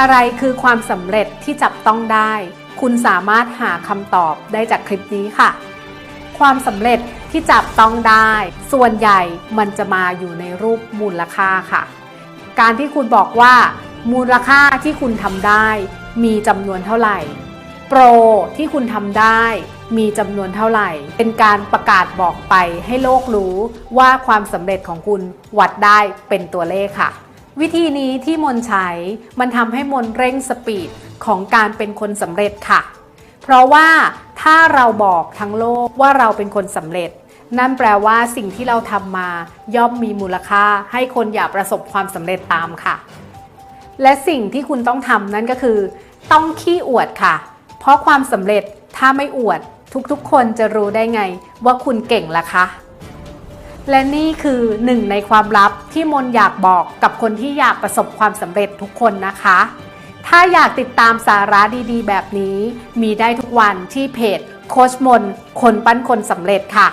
อะไรคือความสำเร็จที่จับต้องได้ คุณสามารถหาคำตอบได้จากคลิปนี้ค่ะ ความสำเร็จที่จับต้องได้ ส่วนใหญ่มันจะมาอยู่ในรูปมูลค่าค่ะ การที่คุณบอกว่า มูลค่าที่คุณทำได้ มีจำนวนเท่าไหร่ โปรที่คุณทำได้ มีจำนวนเท่าไหร่ เป็นการประกาศบอกไปให้โลกรู้ว่าความสำเร็จของคุณวัดได้เป็นตัวเลขค่ะ วิธีนี้ที่มนใช้มันทำให้มนเร่งสปีดของการเป็นคนสำเร็จค่ะ เพราะว่าถ้าเราบอกทั้งโลกว่าเราเป็นคนสำเร็จ นั่นแปลว่าสิ่งที่เราทำมาย่อมมีมูลค่าให้คนอยากประสบความสำเร็จตามค่ะ และสิ่งที่คุณต้องทำนั่นก็คือ ต้องขี้อวดค่ะ เพราะความสำเร็จถ้าไม่อวด ทุกๆ คนจะรู้ได้ไงว่าคุณเก่งล่ะคะ และนี่คือหนึ่งในความลับที่มนอยากบอกกับคนที่อยากประสบความสำเร็จทุกคนนะคะ ถ้าอยากติดตามสาระดีๆ แบบนี้ มีได้ทุกวันที่เพจโคชมนคนปั้นคนสำเร็จค่ะ